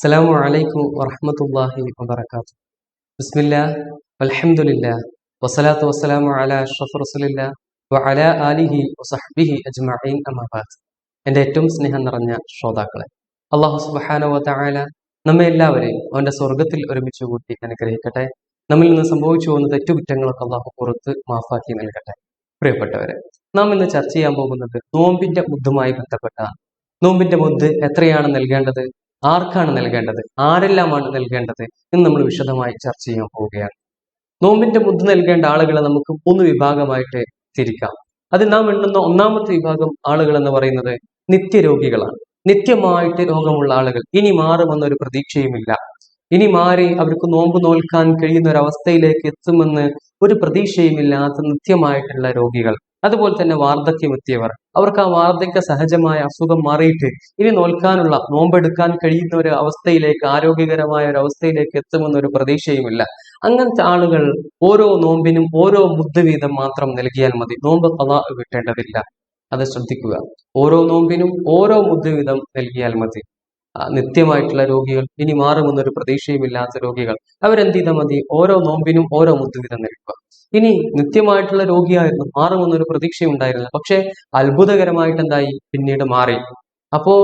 അസ്സലാമു അലൈക്കും വറഹമത്തല്ലാഹി വബർക്കാത്തു ബിസ്മില്ല അലഹമുല്ല വസ്സലാത്തു വസ്സലാമു അല അഷ്റഫ് റസുലില്ല വ അല ആലിഹി വസഹ്ബിഹി അജ്മഈൻ അമാബാദ് എന്റെ ഏറ്റവും സ്നേഹം നിറഞ്ഞ ശ്രോതാക്കളെ അള്ളാഹു സുബ്ഹാനഹു വതആല നമ്മെ എല്ലാവരെയും അവന്റെ സ്വർഗത്തിൽ ഒരുമിച്ച് കൂട്ടി അനുഗ്രഹിക്കട്ടെ. നമ്മിൽ നിന്ന് സംഭവിച്ചു പോകുന്ന തെറ്റുകുറ്റങ്ങളൊക്കെ അള്ളാഹു പുറത്ത് മാഫാക്കി നൽകട്ടെ. പ്രിയപ്പെട്ടവരെ നാം ഇന്ന് ചർച്ച ചെയ്യാൻ പോകുന്നത് നോമ്പിന്റെ മുദ്ദുമായി ബന്ധപ്പെട്ട നോമ്പിന്റെ മുദ്ദ് എത്രയാണ് നൽകേണ്ടത്? ആർക്കാണ് നൽകേണ്ടത്? ആരെല്ലാമാണ് നൽകേണ്ടത് എന്ന് നമ്മൾ വിശദമായി ചർച്ച ചെയ്യാൻ പോവുകയാണ്. നോമ്പിന്റെ മുദ്ദ് നൽകേണ്ട ആളുകളെ നമുക്ക് മൂന്ന് വിഭാഗമായിട്ട് തിരിക്കാം. അത് നാം എണ്ണുന്ന ഒന്നാമത്തെ വിഭാഗം ആളുകൾ എന്ന് പറയുന്നത് നിത്യരോഗികളാണ്. നിത്യമായിട്ട് രോഗമുള്ള ആളുകൾ. ഇനി മാറുമെന്നൊരു പ്രതീക്ഷയുമില്ല. ഇനി മാറി അവർക്ക് നോമ്പ് നോൽക്കാൻ കഴിയുന്ന ഒരു അവസ്ഥയിലേക്ക് എത്തുമെന്ന് ഒരു പ്രതീക്ഷയുമില്ലാത്ത നിത്യമായിട്ടുള്ള രോഗികൾ. അതുപോലെ തന്നെ വാർദ്ധക്യമെത്തിയവർ. അവർക്ക് ആ വാർദ്ധക്യ സഹജമായ അസുഖം മാറിയിട്ട് ഇനി നോൽക്കാനുള്ള നോമ്പെടുക്കാൻ കഴിയുന്ന ഒരു അവസ്ഥയിലേക്ക് ആരോഗ്യകരമായ ഒരു അവസ്ഥയിലേക്ക് എത്തുമെന്ന ഒരു പ്രതീക്ഷയുമില്ല. അങ്ങനത്തെ ആളുകൾ ഓരോ നോമ്പിനും ഓരോ മുദ്ദ വീതം മാത്രം നൽകിയാൽ മതി. നോമ്പ് കഥ വിട്ടേണ്ടതില്ല. അത് ശ്രദ്ധിക്കുക. ഓരോ നോമ്പിനും ഓരോ മുദ്ദ വീതം നൽകിയാൽ മതി. നിത്യമായിട്ടുള്ള രോഗികൾ ഇനി മാറുമെന്നൊരു പ്രതീക്ഷയുമില്ലാത്ത രോഗികൾ അവരെന്ത് ചെയ്താൽ മതി? ഓരോ നോമ്പിനും ഓരോ മുദ്ദ വീതം നൽകുക. ഇനി നിത്യമായിട്ടുള്ള രോഗിയായിരുന്നു. മാറുമെന്നൊരു പ്രതീക്ഷയുണ്ടായിരുന്നു. പക്ഷേ അത്ഭുതകരമായിട്ട് എന്തായി? പിന്നീട് മാറി. അപ്പോ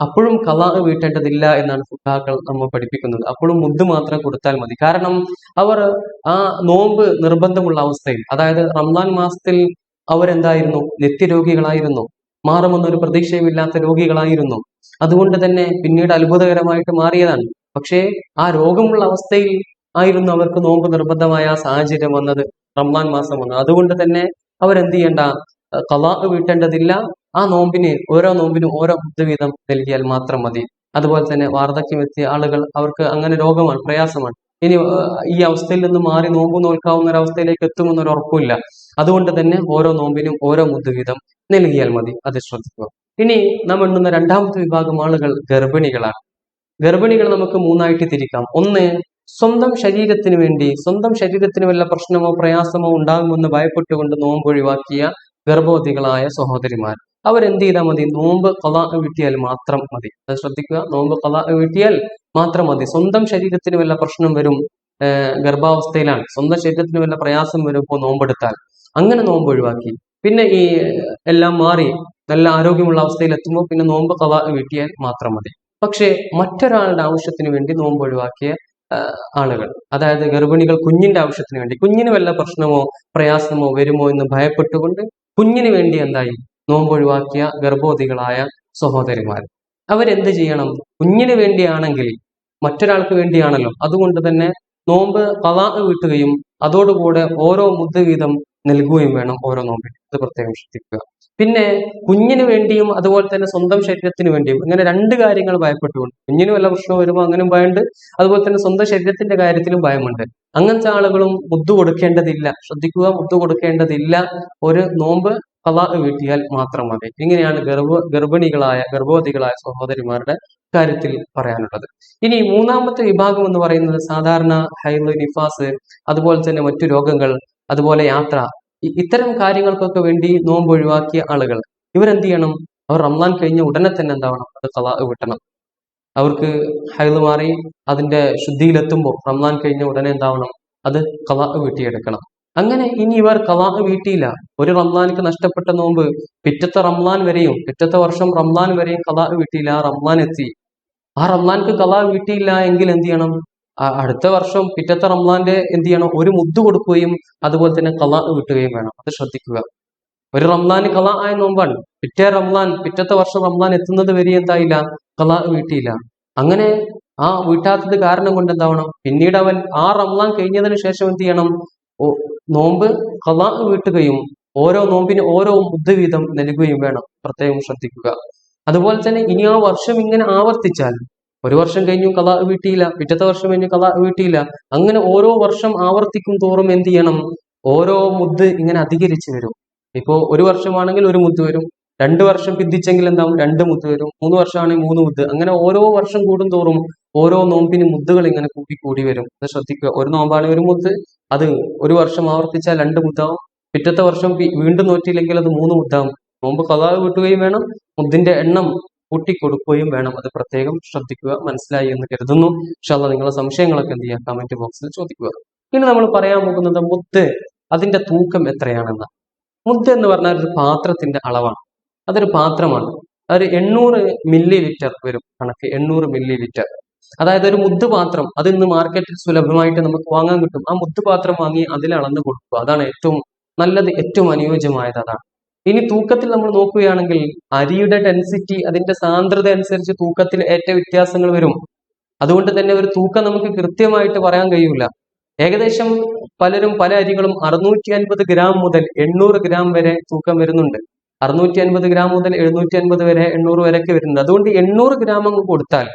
അപ്പോഴും കലാഹ് വീട്ടേണ്ടതില്ല എന്നാണ് ഫുഡാക്കൾ നമ്മൾ പഠിപ്പിക്കുന്നത്. അപ്പോഴും മുദ്ദ് മാത്രം കൊടുത്താൽ മതി. കാരണം അവർ ആ നോമ്പ് നിർബന്ധമുള്ള അവസ്ഥയിൽ അതായത് റംസാൻ മാസത്തിൽ അവരെന്തായിരുന്നു? നിത്യരോഗികളായിരുന്നു. മാറുമെന്നൊരു പ്രതീക്ഷയുമില്ലാത്ത രോഗികളായിരുന്നു. അതുകൊണ്ട് തന്നെ പിന്നീട് അത്ഭുതകരമായിട്ട് മാറിയതാണ്. പക്ഷേ ആ രോഗമുള്ള അവസ്ഥയിൽ ആയിരുന്നു അവർക്ക് നോമ്പ് നിർബന്ധമായ സാഹചര്യം വന്നത്. റംസാൻ മാസം വന്നത് അതുകൊണ്ട് തന്നെ അവരെന്ത് ചെയ്യേണ്ട? കലാ വീട്ടേണ്ടതില്ല. ആ നോമ്പിന് ഓരോ നോമ്പിനും ഓരോ വീതം നൽകിയാൽ മാത്രം മതി. അതുപോലെ തന്നെ വാർദ്ധക്യം എത്തിയ ആളുകൾ അവർക്ക് അങ്ങനെ രോഗമാണ് പ്രയാസമാണ്. ഇനി ഈ അവസ്ഥയിൽ നിന്ന് മാറി നോമ്പ് നോൽക്കാവുന്ന ഒരു അവസ്ഥയിലേക്ക് എത്തുമെന്നൊരു ഉറപ്പില്ല അതുകൊണ്ട് തന്നെ ഓരോ നോമ്പിനും ഓരോ മുദ്ദ വീതം നൽകിയാൽ മതി. അത് ശ്രദ്ധിക്കുക. ഇനി നാം എണ്ണുന്ന രണ്ടാമത്തെ വിഭാഗം ആളുകൾ ഗർഭിണികളാണ്. ഗർഭിണികൾ നമുക്ക് മൂന്നായിട്ട് തിരിക്കാം. ഒന്ന് സ്വന്തം ശരീരത്തിന് വേണ്ടി സ്വന്തം ശരീരത്തിന് വല്ല പ്രശ്നമോ പ്രയാസമോ ഉണ്ടാകുമെന്ന് ഭയപ്പെട്ടുകൊണ്ട് നോമ്പ് ഒഴിവാക്കിയ ഗർഭവതികളായ സഹോദരിമാർ. അവരെന്ത് ചെയ്താൽ മതി? നോമ്പ് കഥ വീട്ടിയാൽ മാത്രം മതി. അത് ശ്രദ്ധിക്കുക. നോമ്പ് കഥ വീട്ടിയാൽ മാത്രം മതി. സ്വന്തം ശരീരത്തിന് വല്ല പ്രശ്നം വരും ഗർഭാവസ്ഥയിലാണ്. സ്വന്തം ശരീരത്തിന് വല്ല പ്രയാസം വരുമ്പോൾ നോമ്പെടുത്താൽ. അങ്ങനെ നോമ്പ് ഒഴിവാക്കി. പിന്നെ ഈ എല്ലാം മാറി നല്ല ആരോഗ്യമുള്ള അവസ്ഥയിൽ എത്തുമ്പോൾ പിന്നെ നോമ്പ് കഥ വീട്ടിയാൽ മാത്രം മതി. പക്ഷേ മറ്റൊരാളുടെ ആവശ്യത്തിന് വേണ്ടി നോമ്പ് ഒഴിവാക്കിയ ആളുകൾ. അതായത് ഗർഭിണികൾ കുഞ്ഞിന്റെ ആവശ്യത്തിന് വേണ്ടി. കുഞ്ഞിന് വല്ല പ്രശ്നമോ പ്രയാസമോ വരുമോ എന്ന് ഭയപ്പെട്ടുകൊണ്ട് കുഞ്ഞിന് വേണ്ടി എന്തായി? നോമ്പൊഴിവാക്കിയ ഗർഭവതികളായ സഹോദരിമാർ. അവരെന്ത് ചെയ്യണം? കുഞ്ഞിന് വേണ്ടിയാണെങ്കിൽ മറ്റൊരാൾക്ക് വേണ്ടിയാണല്ലോ. അതുകൊണ്ട് തന്നെ നോമ്പ് കലാ വീട്ടുകയും അതോടുകൂടെ ഓരോ മുദ്ദ വീതം നൽകുകയും വേണം ഓരോ നോമ്പിനും. ഇത് പ്രത്യേകം ശ്രദ്ധിക്കുക. പിന്നെ കുഞ്ഞിന് വേണ്ടിയും അതുപോലെ തന്നെ സ്വന്തം ശരീരത്തിന് വേണ്ടിയും ഇങ്ങനെ രണ്ട് കാര്യങ്ങൾ ഭയപ്പെട്ടുകൊണ്ട് കുഞ്ഞിന് വല്ല പ്രശ്നം വരുമ്പോൾ അങ്ങനെയും ഭയമുണ്ട്. അതുപോലെ തന്നെ സ്വന്തം ശരീരത്തിന്റെ കാര്യത്തിലും ഭയമുണ്ട്. അങ്ങനത്തെ ആളുകളും മുദ്ദു കൊടുക്കേണ്ടതില്ല. ശ്രദ്ധിക്കുക മുദ്ദു കൊടുക്കേണ്ടതില്ല. ഒരു നോമ്പ് കലാ വീട്ടിയാൽ മാത്രം മതി. ഇങ്ങനെയാണ് ഗർഭ ഗർഭിണികളായ ഗർഭവതികളായ സഹോദരിമാരുടെ കാര്യത്തിൽ പറയാനുള്ളത്. ഇനി മൂന്നാമത്തെ വിഭാഗം എന്ന് പറയുന്നത് സാധാരണ ഹൈൽ നിഫാസ് അതുപോലെ തന്നെ മറ്റു രോഗങ്ങൾ അതുപോലെ യാത്ര ഇത്തരം കാര്യങ്ങൾക്കൊക്കെ വേണ്ടി നോമ്പ് ഒഴിവാക്കിയ ആളുകൾ ഇവരെന്ത് ചെയ്യണം? അവർ റംലാൻ കഴിഞ്ഞ ഉടനെ തന്നെ എന്താവണം അത് കലാ വിട്ടണം. അവർക്ക് ഹൈൽ മാറി അതിന്റെ ശുദ്ധിയിലെത്തുമ്പോൾ റംലാൻ കഴിഞ്ഞ ഉടനെ എന്താവണം അത് കലാ വീട്ടിയെടുക്കണം. അങ്ങനെ ഇനി ഇവർ കലാ വീട്ടിയില്ല. ഒരു റംലാനിക്ക് നഷ്ടപ്പെട്ട നോമ്പ് പിറ്റത്തെ റംലാൻ വരെയും പിറ്റത്തെ വർഷം റംലാൻ വരെയും കലാ വീട്ടിയില്ല ആ റംലാൻ എത്തി. ആ റംലാൻക്ക് കലാ വീട്ടിയില്ല എങ്കിൽ എന്ത് ചെയ്യണം? അടുത്ത വർഷം പിറ്റത്തെ റംലാന്റെ എന്ത് ചെയ്യണം? ഒരു മുദ്ദ് കൊടുക്കുകയും അതുപോലെ തന്നെ കലാ വിട്ടുകയും വേണം. അത് ശ്രദ്ധിക്കുക. ഒരു റംലാൻ കല ആയ നോമ്പാണ്. പിറ്റേ റംലാൻ പിറ്റത്തെ വർഷം റംലാൻ എത്തുന്നത് വരെ എന്തായില്ല? കല വീട്ടിയില്ല. അങ്ങനെ ആ വീട്ടാത്തത് കാരണം കൊണ്ട് എന്താവണം? പിന്നീട് അവൻ ആ റംലാൻ കഴിഞ്ഞതിന് ശേഷം എന്ത് ചെയ്യണം? നോമ്പ് കല വീട്ടുകയും ഓരോ നോമ്പിന് ഓരോ മുദ്ദ വീതം നൽകുകയും വേണം. പ്രത്യേകം ശ്രദ്ധിക്കുക. അതുപോലെ തന്നെ ഇനി ആ വർഷം ഇങ്ങനെ ആവർത്തിച്ചാൽ ഒരു വർഷം കഴിഞ്ഞു കഥ വീട്ടിയില്ല. പിറ്റത്തെ വർഷം കഴിഞ്ഞു കഥ വീട്ടിയില്ല. അങ്ങനെ ഓരോ വർഷം ആവർത്തിക്കും തോറും എന്ത് ചെയ്യണം? ഓരോ മുദ് ഇങ്ങനെ അധികരിച്ചു വരും. ഇപ്പോ ഒരു വർഷമാണെങ്കിൽ ഒരു മുദ് വരും. രണ്ട് വർഷം പിന്തിച്ചെങ്കിൽ എന്താവും? രണ്ട് മുദ്ദ് വരും. മൂന്ന് വർഷമാണെങ്കിൽ മൂന്ന് മുദ്ദ് അങ്ങനെ ഓരോ വർഷം കൂടും തോറും ഓരോ നോമ്പിന് മുദ്ദുകൾ ഇങ്ങനെ കൂടി കൂടി വരും. അത് ശ്രദ്ധിക്കുക. ഒരു നോമ്പാണെങ്കിൽ ഒരു മുദ്ദ് അത് ഒരു വർഷം ആവർത്തിച്ചാൽ രണ്ട് മുദ്ദാവും. പിറ്റത്തെ വർഷം വീണ്ടും നോറ്റിയില്ലെങ്കിൽ അത് മൂന്ന് മുദ്ദാവും. നോമ്പ് കഥാവ് കിട്ടുകയും വേണം. മുദ്ദിന്റെ എണ്ണം കൂട്ടിക്കൊടുക്കുകയും വേണം. അത് പ്രത്യേകം ശ്രദ്ധിക്കുക മനസ്സിലായി എന്ന് കരുതുന്നു. ഇൻഷാല്ല നിങ്ങളുടെ സംശയങ്ങളൊക്കെ എന്ത് ചെയ്യുക കമന്റ് ബോക്സിൽ ചോദിക്കുക. ഇനി നമ്മൾ പറയാൻ പോകുന്നത് മുത്ത് അതിന്റെ തൂക്കം എത്രയാണെന്ന്. മുത്ത് എന്ന് പറഞ്ഞാൽ ഒരു പാത്രത്തിന്റെ അളവാണ്. അതൊരു പാത്രമാണ്. അതൊരു എണ്ണൂറ് മില്ലി ലിറ്റർ വരും. കണക്ക് എണ്ണൂറ് മില്ലി ലിറ്റർ അതായത് ഒരു മുദ്ദ് പാത്രം. അത് ഇന്ന് മാർക്കറ്റിൽ സുലഭമായിട്ട് നമുക്ക് വാങ്ങാൻ കിട്ടും. ആ മുദ്ദ് പാത്രം വാങ്ങി അതിൽ അളന്ന് കൊടുക്കുക. അതാണ് ഏറ്റവും നല്ലത് ഏറ്റവും അനുയോജ്യമായത് അതാണ്. ഇനി തൂക്കത്തിൽ നമ്മൾ നോക്കുകയാണെങ്കിൽ അരിയുടെ ഡെൻസിറ്റി അതിന്റെ സാന്ദ്രത അനുസരിച്ച് തൂക്കത്തിൽ ഏറ്റ വ്യത്യാസങ്ങൾ വരും. അതുകൊണ്ട് തന്നെ ഒരു തൂക്കം നമുക്ക് കൃത്യമായിട്ട് പറയാൻ കഴിയൂല. ഏകദേശം പലരും പല അരികളും അറുന്നൂറ്റി അൻപത് ഗ്രാം മുതൽ എണ്ണൂറ് ഗ്രാം വരെ തൂക്കം വരുന്നുണ്ട്. അറുന്നൂറ്റി അൻപത് ഗ്രാം മുതൽ എഴുന്നൂറ്റി അൻപത് വരെ എണ്ണൂറ് വരെയൊക്കെ വരുന്നുണ്ട്. അതുകൊണ്ട് എണ്ണൂറ് ഗ്രാം അങ്ങ് കൊടുത്താൽ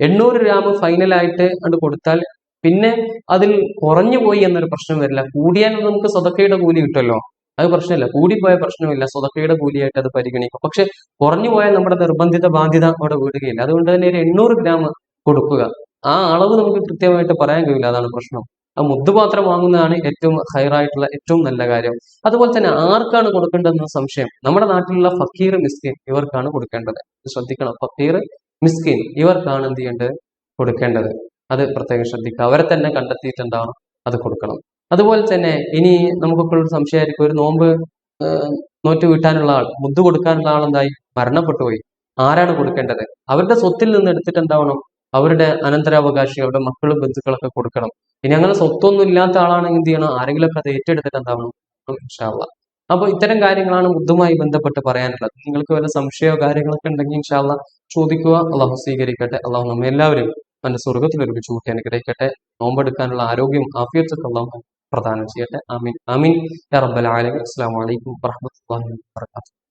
എണ്ണൂറ് ഗ്രാം ഫൈനലായിട്ട് അങ്ങ് കൊടുത്താൽ പിന്നെ അതിൽ കുറഞ്ഞു പോയി എന്നൊരു പ്രശ്നം വരില്ല. കൂടിയാൽ നമുക്ക് സ്വതക്കയുടെ കൂലി കിട്ടുമല്ലോ. അത് പ്രശ്നമില്ല. കൂടിപ്പോയ പ്രശ്നമില്ല. സ്വതക്കയുടെ കൂലിയായിട്ട് അത് പരിഗണിക്കും. പക്ഷെ കുറഞ്ഞു പോയാൽ നമ്മുടെ നിർബന്ധിത ബാധ്യത അവിടെ വീടുകയില്ല. അതുകൊണ്ട് തന്നെ ഒരു എണ്ണൂറ് ഗ്രാം കൊടുക്കുക. ആ അളവ് നമുക്ക് കൃത്യമായിട്ട് പറയാൻ കഴിയില്ല. അതാണ് പ്രശ്നം. ആ മുദ്ദുപാത്രം വാങ്ങുന്നതാണ് ഏറ്റവും ഹയറായിട്ടുള്ള ഏറ്റവും നല്ല കാര്യം. അതുപോലെ തന്നെ ആർക്കാണ് കൊടുക്കേണ്ടതെന്ന് സംശയം? നമ്മുടെ നാട്ടിലുള്ള ഫക്കീർ മിസ്കിൻ ഇവർക്കാണ് കൊടുക്കേണ്ടത്. ശ്രദ്ധിക്കണം. ഫക്കീർ മിസ്കിൻ ഇവർക്കാണ് എന്ത് ചെയ്യേണ്ടത്? കൊടുക്കേണ്ടത്. അത് പ്രത്യേകം ശ്രദ്ധിക്കുക. അവരെ തന്നെ കണ്ടെത്തിയിട്ടുണ്ടാവണം. അത് കൊടുക്കണം. അതുപോലെ തന്നെ ഇനി നമുക്കിപ്പോൾ ഒരു സംശയമായിരിക്കും. ഒരു നോമ്പ് നോറ്റ് വീട്ടാനുള്ള ആൾ മുദ്ദ് കൊടുക്കാനുള്ള ആൾ എന്തായി? മരണപ്പെട്ടുപോയി ആരാണ് കൊടുക്കേണ്ടത്? അവരുടെ സ്വത്തിൽ നിന്ന് എടുത്തിട്ട് എന്താവണം അവരുടെ അനന്തരാവകാശി അവരുടെ മക്കളും ബന്ധുക്കളൊക്കെ കൊടുക്കണം. ഇനി അങ്ങനെ സ്വത്തൊന്നും ഇല്ലാത്ത ആളാണെങ്കിൽ എന്ത് ചെയ്യണം? ആരെങ്കിലുമൊക്കെ അത് ഏറ്റെടുത്തിട്ട് എന്താവണം ഇൻഷാല്ല അപ്പൊ ഇത്തരം കാര്യങ്ങളാണ് മുദ്ദുമായി ബന്ധപ്പെട്ട് പറയാനുള്ളത്. നിങ്ങൾക്ക് വല്ല സംശയമോ കാര്യങ്ങളൊക്കെ ഉണ്ടെങ്കിൽ ഇൻഷാല്ല ചോദിക്കുക. അള്ളാഹു സ്വീകരിക്കട്ടെ. അള്ളാഹു നമ്മെ എല്ലാവരും അവന്റെ സ്വർഗത്തിൽ ഒരുമിച്ച് കൂട്ടി അനുഗ്രഹിക്കട്ടെ നോമ്പെടുക്കാനുള്ള ആരോഗ്യം ആഫിയത്തൊക്കെ അള്ളാഹു പ്രദാനം ചെയ്യട്ടെ. അമീൻ അമീൻ റബ്ബൽ ആലമീൻ. അസ്സലാമു അലൈക്കും വറഹ്മത്തുള്ളാഹി വബറകാതുഹു.